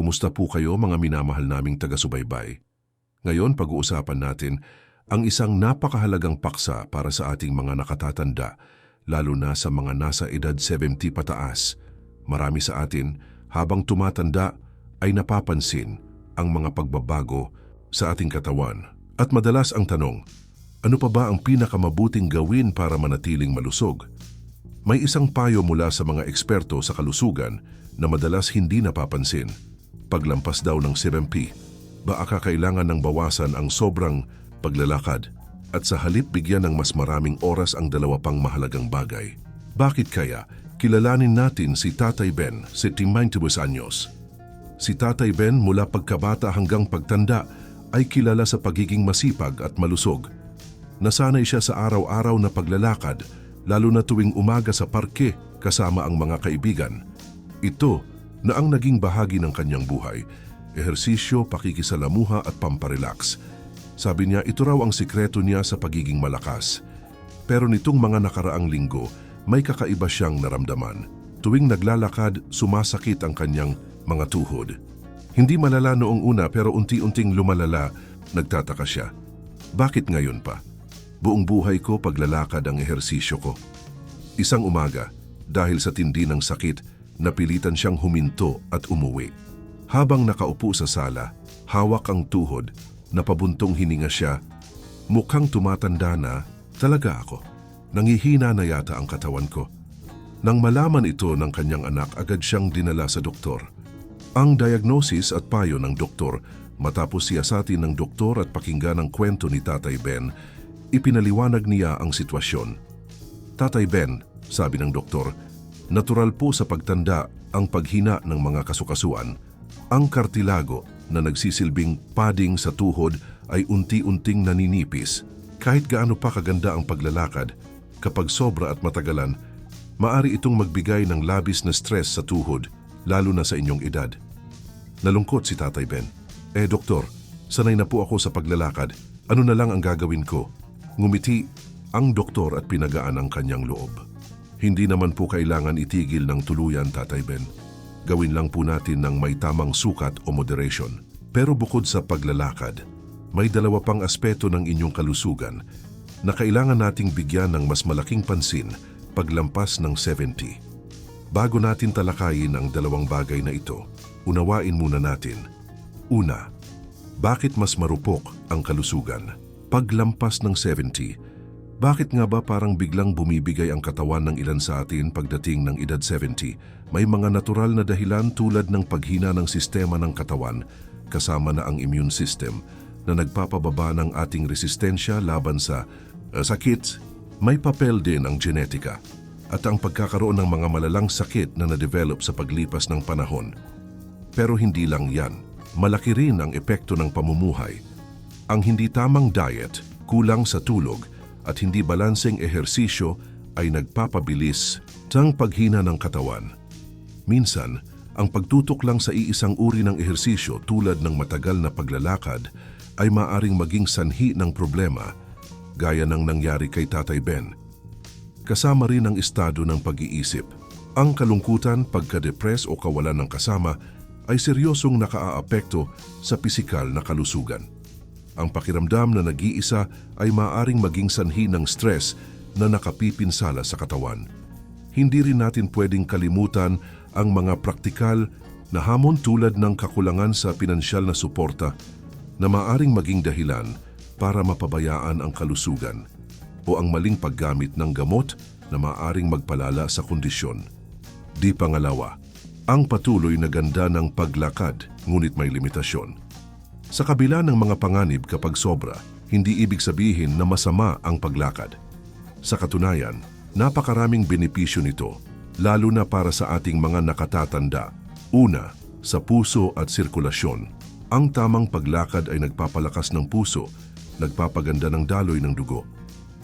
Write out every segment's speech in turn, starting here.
Kumusta po kayo mga minamahal naming taga-subaybay? Ngayon pag-uusapan natin ang isang napakahalagang paksa para sa ating mga nakatatanda, lalo na sa mga nasa edad 70 pataas. Marami sa atin, habang tumatanda, ay napapansin ang mga pagbabago sa ating katawan. At madalas ang tanong, ano pa ba ang pinakamabuting gawin para manatiling malusog? May isang payo mula sa mga eksperto sa kalusugan na madalas hindi napapansin. Paglampas daw ng 70, baka kailangan ng bawasan ang sobrang paglalakad at sa halip bigyan ng mas maraming oras ang dalawa pang mahalagang bagay. Bakit kaya kilalanin natin si Tatay Ben, 72 anyos? Si Tatay Ben mula pagkabata hanggang pagtanda ay kilala sa pagiging masipag at malusog. Nasanay siya sa araw-araw na paglalakad, lalo na tuwing umaga sa parke kasama ang mga kaibigan. Ito na ang naging bahagi ng kanyang buhay, ehersisyo, pakikisalamuha at pamparelax. Sabi niya ito raw ang sikreto niya sa pagiging malakas. Pero nitong mga nakaraang linggo, may kakaiba siyang naramdaman. Tuwing naglalakad, sumasakit ang kanyang mga tuhod. Hindi malala noong una pero unti-unting lumalala, nagtataka siya. Bakit ngayon pa? Buong buhay ko paglalakad ang ehersisyo ko. Isang umaga, dahil sa tindi ng sakit, napilitan siyang huminto at umuwi. Habang nakaupo sa sala, hawak ang tuhod, napabuntong hininga siya. Mukhang tumatanda na, talaga ako. Nangihina na yata ang katawan ko. Nang malaman ito ng kanyang anak, agad siyang dinala sa doktor. Ang diagnosis at payo ng doktor matapos siyasatin ng doktor at pakinggan ang kwento ni Tatay Ben, ipinaliwanag niya ang sitwasyon. Tatay Ben, sabi ng doktor, natural po sa pagtanda ang paghina ng mga kasukasuan. Ang kartilago na nagsisilbing padding sa tuhod ay unti-unting naninipis. Kahit gaano pa kaganda ang paglalakad, kapag sobra at matagalan, maari itong magbigay ng labis na stress sa tuhod, lalo na sa inyong edad. Nalungkot si Tatay Ben. Eh doktor, sanay na po ako sa paglalakad. Ano na lang ang gagawin ko? Ngumiti ang doktor at pinagaan ang kanyang loob. Hindi naman po kailangan itigil ng tuluyan, Tatay Ben. Gawin lang po natin ng may tamang sukat o moderation. Pero bukod sa paglalakad, may dalawa pang aspeto ng inyong kalusugan na kailangan nating bigyan ng mas malaking pansin paglampas ng 70. Bago natin talakayin ang dalawang bagay na ito, unawain muna natin. Una, bakit mas marupok ang kalusugan? Paglampas ng 70, bakit nga ba parang biglang bumibigay ang katawan ng ilan sa atin pagdating ng edad 70? May mga natural na dahilan tulad ng paghina ng sistema ng katawan, kasama na ang immune system, na nagpapababa ng ating resistensya laban sa uh, sakit. May papel din ang genetika at ang pagkakaroon ng mga malalang sakit na na-develop sa paglipas ng panahon. Pero hindi lang yan. Malaki rin ang epekto ng pamumuhay. Ang hindi tamang diet, kulang sa tulog, at hindi balanseng ehersisyo ay nagpapabilis ng paghina ng katawan. Minsan, ang pagtutok lang sa iisang uri ng ehersisyo tulad ng matagal na paglalakad ay maaring maging sanhi ng problema gaya ng nangyari kay Tatay Ben. Kasama rin ang estado ng pag-iisip. Ang kalungkutan, pagka-depress o kawalan ng kasama ay seryosong nakaaapekto sa pisikal na kalusugan. Ang pakiramdam na nag-iisa ay maaring maging sanhi ng stress na nakapipinsala sa katawan. Hindi rin natin pwedeng kalimutan ang mga praktikal na hamon tulad ng kakulangan sa pinansyal na suporta na maaring maging dahilan para mapabayaan ang kalusugan o ang maling paggamit ng gamot na maaring magpalala sa kondisyon. Di pangalawa, ang patuloy na ganda ng paglakad ngunit may limitasyon. Sa kabila ng mga panganib kapag sobra, hindi ibig sabihin na masama ang paglakad. Sa katunayan, napakaraming benepisyo nito, lalo na para sa ating mga nakatatanda. Una, sa puso at sirkulasyon. Ang tamang paglakad ay nagpapalakas ng puso, nagpapaganda ng daloy ng dugo,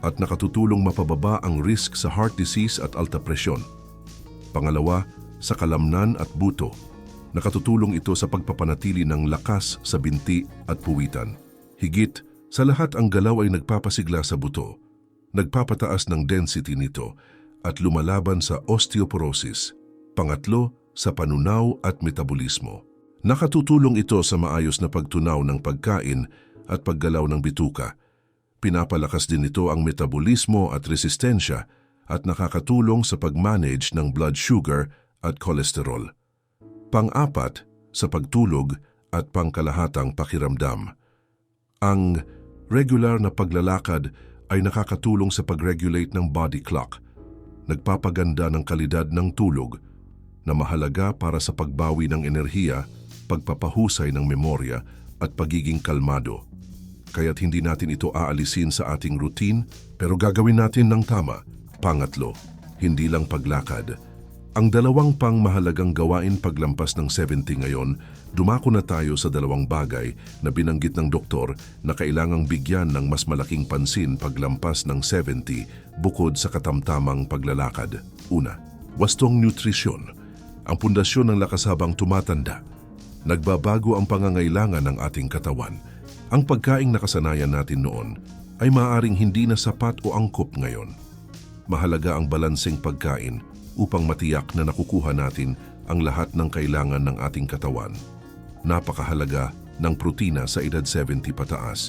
at nakatutulong mapababa ang risk sa heart disease at alta presyon. Pangalawa, sa kalamnan at buto. Nakatutulong ito sa pagpapanatili ng lakas sa binti at puwitan. Higit, sa lahat ang galaw ay nagpapasigla sa buto, nagpapataas ng density nito at lumalaban sa osteoporosis. Pangatlo, sa panunaw at metabolismo. Nakatutulong ito sa maayos na pagtunaw ng pagkain at paggalaw ng bituka. Pinapalakas din ito ang metabolismo at resistensya at nakakatulong sa pag-manage ng blood sugar at kolesterol. Pang-apat, sa pagtulog at pangkalahatang pakiramdam. Ang regular na paglalakad ay nakakatulong sa pag-regulate ng body clock, nagpapaganda ng kalidad ng tulog na mahalaga para sa pagbawi ng enerhiya, pagpapahusay ng memorya at pagiging kalmado. Kaya't hindi natin ito aalisin sa ating routine pero gagawin natin ng tama. Pangatlo, hindi lang paglakad. Ang dalawang pang mahalagang gawain paglampas ng 70 ngayon, dumako na tayo sa dalawang bagay na binanggit ng doktor na kailangang bigyan ng mas malaking pansin paglampas ng 70 bukod sa katamtamang paglalakad. Una, wastong nutrisyon. Ang pundasyon ng lakas habang tumatanda. Nagbabago ang pangangailangan ng ating katawan. Ang pagkaing nakasanayan natin noon ay maaaring hindi na sapat o angkop ngayon. Mahalaga ang balanseng pagkain upang matiyak na nakukuha natin ang lahat ng kailangan ng ating katawan. Napakahalaga ng protina sa edad 70 pataas.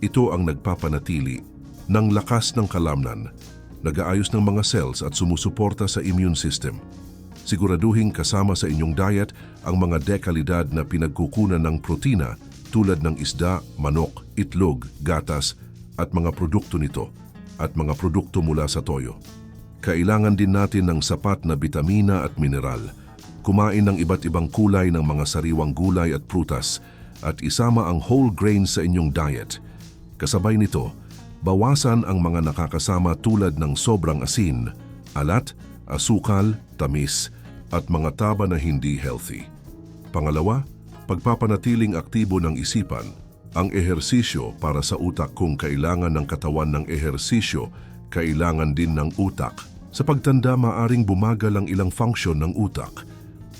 Ito ang nagpapanatili ng lakas ng kalamnan, nagaayos ng mga cells at sumusuporta sa immune system. Siguraduhin kasama sa inyong diet ang mga dekalidad na pinagkukunan ng protina tulad ng isda, manok, itlog, gatas at mga produkto nito at mga produkto mula sa toyo. Kailangan din natin ng sapat na bitamina at mineral. Kumain ng iba't ibang kulay ng mga sariwang gulay at prutas at isama ang whole grains sa inyong diet. Kasabay nito, bawasan ang mga nakakasama tulad ng sobrang asin, alat, asukal, tamis, at mga taba na hindi healthy. Pangalawa, pagpapanatiling aktibo ng isipan, ang ehersisyo para sa utak kung kailangan ng katawan ng ehersisyo, kailangan din ng utak. Sa pagtanda, maaring bumagal ang ilang function ng utak,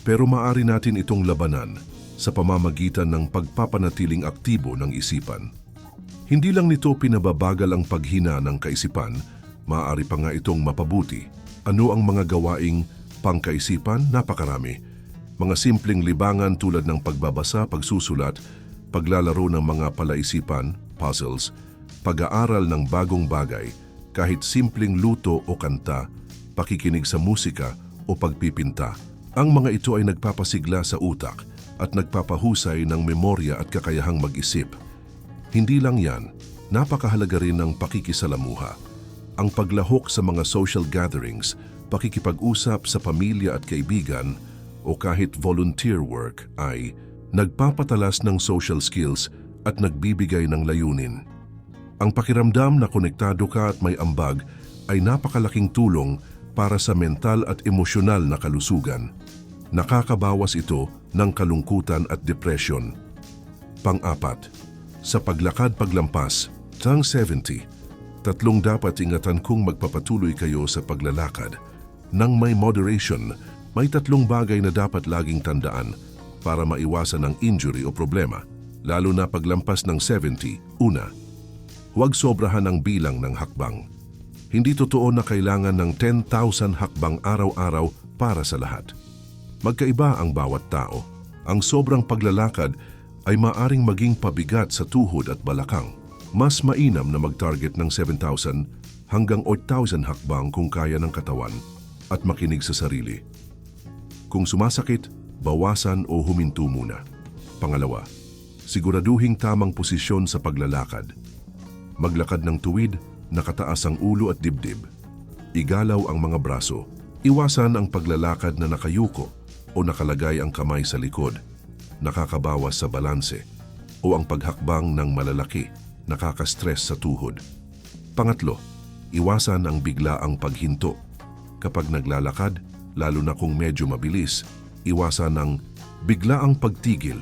pero maaari natin itong labanan sa pamamagitan ng pagpapanatiling aktibo ng isipan. Hindi lang nito pinababagal ang paghina ng kaisipan, maaari pa nga itong mapabuti. Ano ang mga gawaing pangkaisipan? Napakarami. Mga simpleng libangan tulad ng pagbabasa, pagsusulat, paglalaro ng mga palaisipan, puzzles, pag-aaral ng bagong bagay, kahit simpleng luto o kanta, pakikinig sa musika o pagpipinta. Ang mga ito ay nagpapasigla sa utak at nagpapahusay ng memorya at kakayahang mag-isip. Hindi lang yan, napakahalaga rin ng pakikisalamuha. Ang paglahok sa mga social gatherings, pakikipag-usap sa pamilya at kaibigan, o kahit volunteer work ay nagpapatalas ng social skills at nagbibigay ng layunin. Ang pakiramdam na konektado ka at may ambag ay napakalaking tulong para sa mental at emosyonal na kalusugan. Nakakabawas ito ng kalungkutan at depression. Pang-apat, sa paglakad paglampas, tang 70, tatlong dapat ingatan kung magpapatuloy kayo sa paglalakad. Nang may moderation, may tatlong bagay na dapat laging tandaan para maiwasan ang injury o problema, lalo na paglampas ng 70. Una, huwag sobrahan ang bilang ng hakbang. Hindi totoo na kailangan ng 10,000 hakbang araw-araw para sa lahat. Magkaiba ang bawat tao. Ang sobrang paglalakad ay maaring maging pabigat sa tuhod at balakang. Mas mainam na mag-target ng 7,000 hanggang 8,000 hakbang kung kaya ng katawan at makinig sa sarili. Kung sumasakit, bawasan o huminto muna. Pangalawa, siguraduhing tamang posisyon sa paglalakad. Maglakad ng tuwid nakataas ang ulo at dibdib. Igalaw ang mga braso. Iwasan ang paglalakad na nakayuko o nakalagay ang kamay sa likod. Nakakabawas sa balanse. O ang paghakbang ng malalaki. Nakakastress sa tuhod. Pangatlo, iwasan ang bigla ang paghinto. Kapag naglalakad, lalo na kung medyo mabilis, iwasan ang bigla ang pagtigil.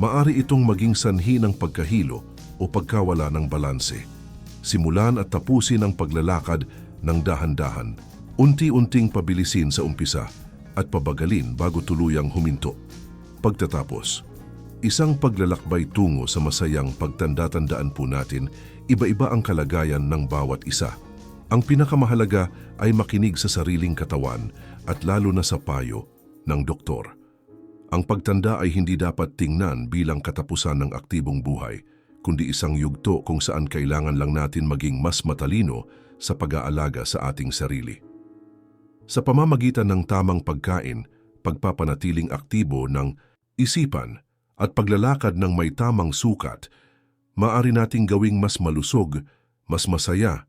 Maari itong maging sanhi ng pagkahilo o pagkawala ng balanse simulan at tapusin ang paglalakad ng dahan-dahan. Unti-unting pabilisin sa umpisa at pabagalin bago tuluyang huminto. Pagtatapos, isang paglalakbay tungo sa masayang pagtanda-tandaan po natin, iba-iba ang kalagayan ng bawat isa. Ang pinakamahalaga ay makinig sa sariling katawan at lalo na sa payo ng doktor. Ang pagtanda ay hindi dapat tingnan bilang katapusan ng aktibong buhay, kundi isang yugto kung saan kailangan lang natin maging mas matalino sa pag-aalaga sa ating sarili. Sa pamamagitan ng tamang pagkain, pagpapanatiling aktibo ng isipan at paglalakad ng may tamang sukat, maaari nating gawing mas malusog, mas masaya,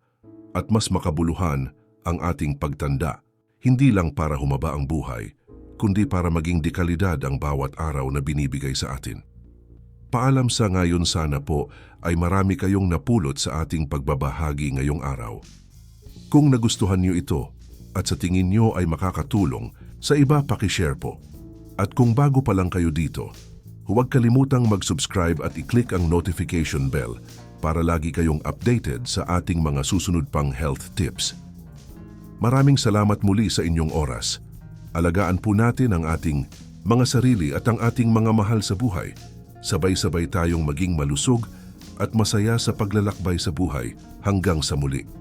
at mas makabuluhan ang ating pagtanda, hindi lang para humaba ang buhay, kundi para maging dekalidad ang bawat araw na binibigay sa atin. Paalam sa ngayon sana po ay marami kayong napulot sa ating pagbabahagi ngayong araw. Kung nagustuhan niyo ito at sa tingin niyo ay makakatulong, sa iba pakishare po. At kung bago pa lang kayo dito, huwag kalimutang mag-subscribe at i-click ang notification bell para lagi kayong updated sa ating mga susunod pang health tips. Maraming salamat muli sa inyong oras. Alagaan po natin ang ating mga sarili at ang ating mga mahal sa buhay. Sabay-sabay tayong maging malusog at masaya sa paglalakbay sa buhay hanggang sa muli.